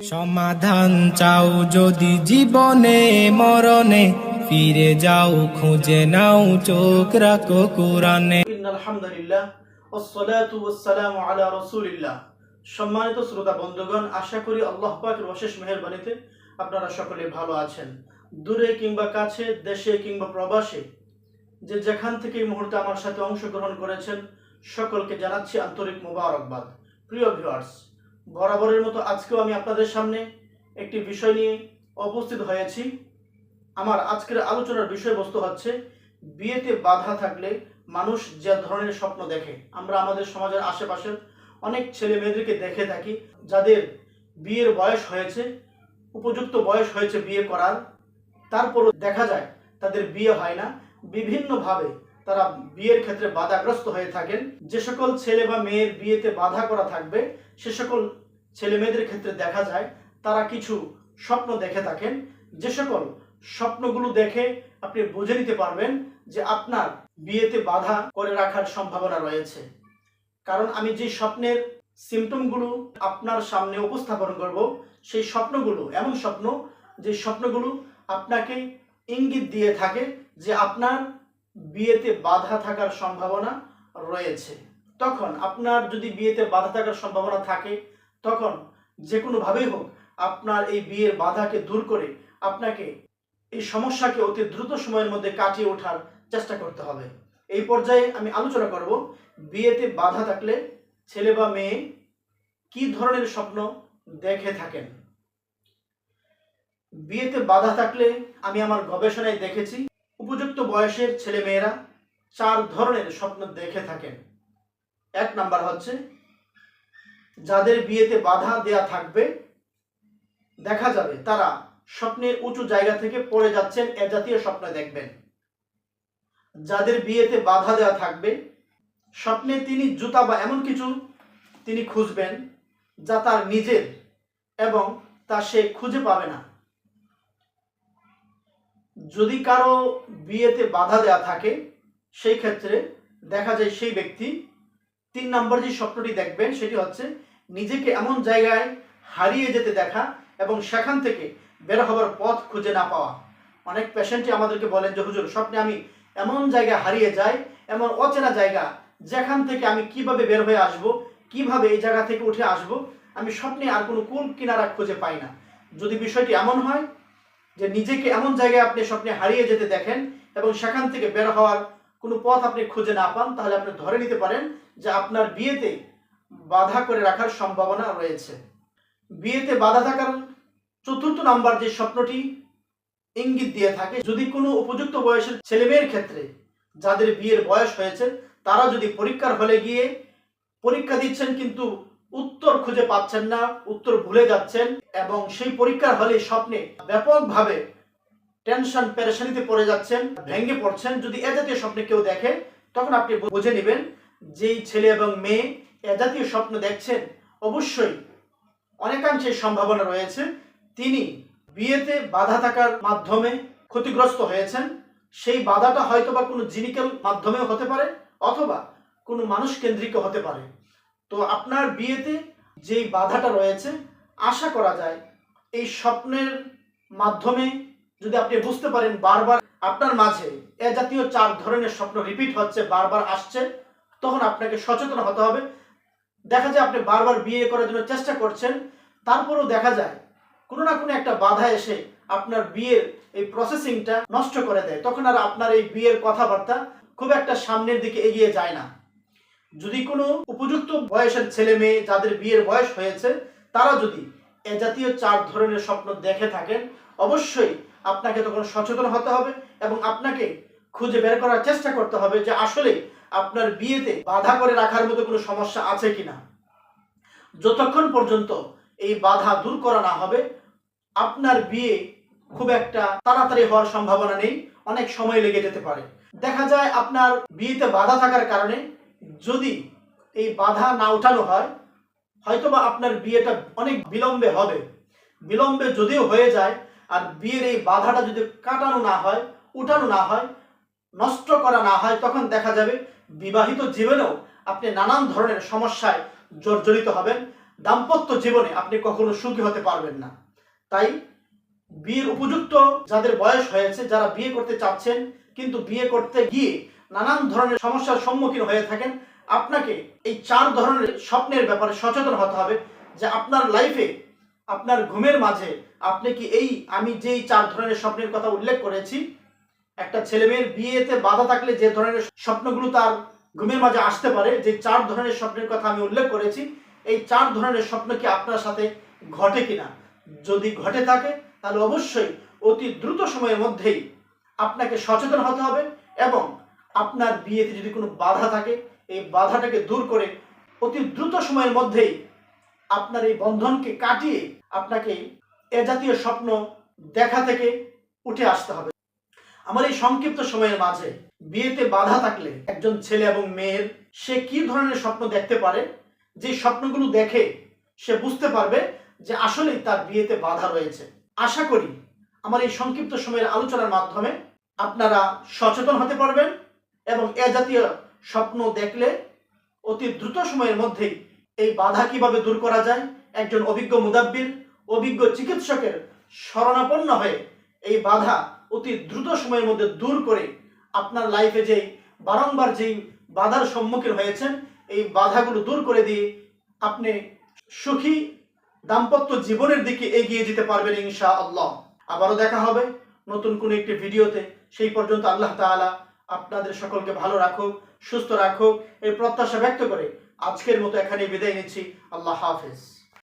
সমাধান চাও যদি জীবনে, মরণে, ফিরে যাও, খুঁজে নাও, চোখ রাখো কোরআনে। সম্মানিত শ্রোতা বন্ধুগণ, আশা করি আল্লাহ পাকের অশেষ আপনারা সকলে ভালো আছেন। দূরে কিংবা কাছে, দেশে কিংবা প্রবাসে, যে যেখান থেকে এই মুহূর্তে আমার সাথে অংশগ্রহণ করেছেন, সকলকে জানাচ্ছি আন্তরিক মোবারকবাদ। প্রিয় ভিউয়ার্স বরাবরের মতো আজকেও আমি আপনাদের সামনে একটি বিষয় নিয়ে উপস্থিত হয়েছি। আমার আজকের আলোচনার বিষয়বস্তু হচ্ছে, বিয়েতে বাধা থাকলে মানুষ যে ধরনের স্বপ্ন দেখে, আমরা আমাদের সমাজের আশেপাশের অনেক ছেলে মেয়েদেরকে দেখে থাকি, যাদের বিয়ের বয়স হয়েছে, উপযুক্ত বয়স হয়েছে বিয়ে করার। তারপরও দেখা যায়, তাদের বিয়ে হয় না। বিভিন্নভাবে তারা বিয়ের ক্ষেত্রে বাধাগ্রস্ত হয়ে থাকেন। যে সকল ছেলে বা মেয়ের বিয়েতে বাধা করা থাকবে, সে সকল ছেলে মেয়েদের ক্ষেত্রে দেখা যায়, তারা কিছু স্বপ্ন দেখে থাকেন। যে সকল স্বপ্নগুলো দেখে আপনি বুঝে নিতে পারবেন যে আপনার বিয়েতে বাধা করে রাখার সম্ভাবনা রয়েছে। কারণ আমি যে স্বপ্নের সিমটমগুলো আপনার সামনে উপস্থাপন করব, সেই স্বপ্নগুলো, এমন স্বপ্ন, যে স্বপ্নগুলো আপনাকে ইঙ্গিত দিয়ে থাকে যে আপনার বিয়েতে বাধা থাকার সম্ভাবনা রয়েছে। তখন আপনার যদি বিয়েতে বাধা থাকার সম্ভাবনা থাকে তখন যে কোনোভাবেই হোক আপনার এই বিয়ের বাধাকে দূর করে আপনাকে এই সমস্যাকে অতি দ্রুত সময়ের মধ্যে কাটিয়ে ওঠার চেষ্টা করতে হবে। এই পর্যায়ে আমি আলোচনা করব বিয়েতে বাধা থাকলে ছেলে বা মেয়ে কি ধরনের স্বপ্ন দেখে থাকেন। বিয়েতে বাধা থাকলে আমি আমার গবেষণায় দেখেছি উপযুক্ত বয়সের ছেলে মেয়েরা চার ধরনের স্বপ্ন দেখে থাকেন। এক নাম্বার হচ্ছে যাদের বিয়েতে বাধা দেয়া থাকবে, দেখা যাবে তারা স্বপ্নের উঁচু জায়গা থেকে পড়ে যাচ্ছেন, এ জাতীয় স্বপ্ন দেখবেন। যাদের বিয়েতে বাধা দেওয়া থাকবে, স্বপ্নে তিনি জুতা বা এমন কিছু তিনি খুঁজবেন যা তার নিজের এবং তা সে খুঁজে পাবে না। যদি কারও বিয়েতে বাধা দেওয়া থাকে, সেই ক্ষেত্রে দেখা যায় সেই ব্যক্তি তিন নম্বর যে স্বপ্নটি দেখবেন, সেটি হচ্ছে নিজেকে এমন জায়গায় হারিয়ে যেতে দেখা এবং সেখান থেকে বের হবার পথ খুঁজে না পাওয়া। অনেক পেশেন্টই আমাদেরকে বলেন যে, হুজুর, স্বপ্নে আমি এমন জায়গায় হারিয়ে যাই, এমন অচেনা জায়গা যেখান থেকে আমি কীভাবে বের হয়ে আসব, কীভাবে এই জায়গা থেকে উঠে আসব, আমি স্বপ্নে আর কোনো কুল কিনারা খুঁজে পাই না। যদি বিষয়টি এমন হয় যে, নিজেকে এমন জায়গায় আপনি স্বপ্নে হারিয়ে যেতে দেখেন এবং সেখান থেকে বের হওয়ার কোনো পথ আপনি খুঁজে না পান, তাহলে আপনি ধরে নিতে পারেন যে, আপনার বিয়েতে বাধা করে রাখার সম্ভাবনা রয়েছে। বিয়েতে বাধা থাকার চতুর্থ নাম্বার যে স্বপ্নটি ইঙ্গিত দিয়ে থাকে, যদি কোনো উপযুক্ত বয়সের ছেলে মেয়ের ক্ষেত্রে যাদের বিয়ের বয়স হয়েছে, তারা যদি পরীক্ষার হলে গিয়ে পরীক্ষা দিচ্ছেন কিন্তু উত্তর খুঁজে পাচ্ছেন না, উত্তর ভুলে যাচ্ছেন এবং সেই পরীক্ষার হলে স্বপ্নে ব্যাপকভাবে টেনশন পেরেশানিতে পড়ে যাচ্ছেন, ভেঙে পড়ছেন, যদি এ জাতীয় স্বপ্নে কেউ দেখে, তখন আপনি বুঝে নেবেন যেই ছেলে এবং মেয়ে এ জাতীয় স্বপ্ন দেখছেন, অবশ্যই অনেকাংশে সম্ভাবনা রয়েছে। তিনি বিয়েতে বাধা থাকার মাধ্যমে ক্ষতিগ্রস্ত হয়েছেন। সেই বাধাটা হয়তো বা কোনো জিনিক্যাল মাধ্যমেও হতে পারে অথবা কোনো মানুষ কেন্দ্রিক হতে পারে। তো আপনার বিয়েতে যেই বাধাটা রয়েছে, আশা করা যায় এই স্বপ্নের মাধ্যমে যদি আপনি বুঝতে পারেন বারবার আপনার মাঝে এ জাতীয় চার ধরনের স্বপ্ন রিপিট হচ্ছে, বারবার আসছে, তখন আপনাকে সচেতন হতে হবে। দেখা যায় আপনি বারবার বিয়ে করার জন্য চেষ্টা করছেন, তারপরেও দেখা যায় কোনো না কোনো একটা বাধা এসে আপনার বিয়ের এই প্রসেসিংটা নষ্ট করে দেয়। তখন আর আপনার এই বিয়ের কথাবার্তা খুব একটা সামনের দিকে এগিয়ে যায় না। যদি কোনো উপযুক্ত বয়সের ছেলে মেয়ে যাদের বিয়ের বয়স হয়েছে, তারা যদি এ জাতীয় চার ধরনের স্বপ্ন দেখে থাকেন, অবশ্যই আপনাকে তখন সচেতন হতে হবে এবং আপনাকে খুঁজে বের করার চেষ্টা করতে হবে যে আসলে আপনার বিয়েতে বাধা করে রাখার মতো কোনো সমস্যা আছে কিনা? যতক্ষণ পর্যন্ত এই বাধা দূর করা না হবে, আপনার বিয়ে খুব একটা তাড়াতাড়ি হওয়ার সম্ভাবনা নেই, অনেক সময় লেগে যেতে পারে। দেখা যায় আপনার বিয়েতে বাধা থাকার কারণে যদি এই বাধা না উঠানো হয়, হয়তোবা আপনার বিয়েটা অনেক বিলম্বে হবে। বিলম্বে যদিও হয়ে যায়, আর বিয়ের এই বাধাটা যদি কাটানো না হয়, উঠানো না হয় নষ্ট করা না হয়, তখন দেখা যাবে বিবাহিত জীবনেও আপনি নানান ধরনের সমস্যায় জর্জরিত হবেন। দাম্পত্য জীবনে আপনি কখনো সুখী হতে পারবেন না। তাই বিয়ের উপযুক্ত যাদের বয়স হয়েছে, যারা বিয়ে করতে চাচ্ছেন, কিন্তু বিয়ে করতে গিয়ে নানান ধরনের সমস্যার সম্মুখীন হয়ে থাকেন, আপনাকে এই চার ধরনের স্বপ্নের ব্যাপারে সচেতন হতে হবে যে আপনার লাইফে আপনার ঘুমের মাঝে আপনি কি এই আমি যেই চার ধরনের স্বপ্নের কথা উল্লেখ করেছি একটা ছেলে মেয়ের বিয়েতে বাধা থাকলে যে ধরনের স্বপ্নগুলো তার ঘুমের মাঝে আসতে পারে, যে চার ধরনের স্বপ্নের কথা আমি উল্লেখ করেছি, এই চার ধরনের স্বপ্ন কি আপনার সাথে ঘটে কিনা? যদি ঘটে থাকে, তাহলে অবশ্যই অতি দ্রুত সময়ের মধ্যেই আপনাকে সচেতন হতে হবে এবং আপনার বিয়েতে যদি কোনো বাধা থাকে, এই বাধাটাকে দূর করে অতি দ্রুত সময়ের মধ্যেই আপনার এই বন্ধনকে কাটিয়ে আপনাকে এ জাতীয় স্বপ্ন দেখা থেকে উঠে আসতে হবে। আমার এই সংক্ষিপ্ত সময়ের মাঝে বিয়েতে বাধা থাকলে একজন ছেলে এবং মেয়ের, সে কি ধরনের স্বপ্ন দেখতে পারে? যে স্বপ্নগুলো দেখে সে বুঝতে পারবে যে আসলেই তার বিয়েতে বাধা রয়েছে। আশা করি আমার এই সংক্ষিপ্ত সময়ের আলোচনার মাধ্যমে আপনারা সচেতন হতে পারবেন এবং এ জাতীয় স্বপ্ন দেখলে অতি দ্রুত সময়ের মধ্যেই এই বাধা কীভাবে দূর করা যায়? একজন অভিজ্ঞ মুদাব্বির, অভিজ্ঞ চিকিৎসকের শরণাপন্ন হয়ে এই বাধা অতি দ্রুত সময়ের মধ্যে দূর করে আপনার লাইফে যেই বারংবার যেই বাধার সম্মুখীন হয়েছেন, এই বাধাগুলো দূর করে দিয়ে আপনি সুখী, দাম্পত্য জীবনের দিকে এগিয়ে যেতে পারবেন ইনশা আল্লাহ আবারও দেখা হবে নতুন কোনো একটি ভিডিওতে। সেই পর্যন্ত আল্লাহ তাআলা আপনাদের সকলকে ভালো রাখুক, সুস্থ রাখুক। এই প্রত্যাশা ব্যক্ত করে আজকের মতো এখানে বিদায় নিচ্ছি। আল্লাহ হাফেজ।